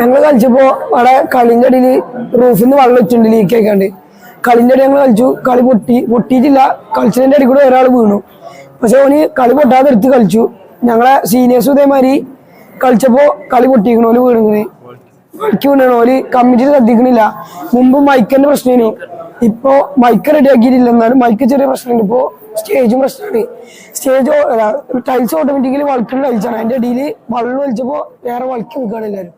ഞങ്ങൾ കളിച്ചപ്പോ അവിടെ കളിന്റെ അടിയിൽ റൂഫിൽ നിന്ന് വെള്ളം വെച്ചിട്ടുണ്ട് ലീക്ക് ആയിക്കാണ്ട്. കളിന്റെ അടി ഞങ്ങൾ കളിച്ചു. കളി പൊട്ടി പൊട്ടിയിട്ടില്ല. കളിച്ചതിന്റെ അടി കൂടെ ഒരാൾ വീണു. പക്ഷെ ഓന് കളി പൊട്ടാതെ എടുത്ത് കളിച്ചു. ഞങ്ങളെ സീനിയേഴ്സും ഇതേമാതിരി കളിച്ചപ്പോ കളി പൊട്ടിക്കണ ഓൽ വീണിങ്ങനെ കളിക്ക് വീണാണ്. ഓൽ കമ്മിറ്റി ശ്രദ്ധിക്കണില്ല. മുമ്പ് മൈക്കന്റെ പ്രശ്നമാണ് ഇപ്പോ മൈക്ക് റെഡി ആക്കിയിട്ടില്ല. എന്നാലും മൈക്ക് ചെറിയ പ്രശ്നമുണ്ട് ഇപ്പോ സ്റ്റേജും പ്രശ്നമാണ് സ്റ്റേജ് ടൈൽസ് ഓട്ടോമാറ്റിക്കലി വൾക്കുള്ള ടൈൽസാണ് അതിന്റെ അടിയിൽ വെള്ളം വലിച്ചപ്പോ വേറെ വളക്കി നിൽക്കുകയാണ് എല്ലാവരും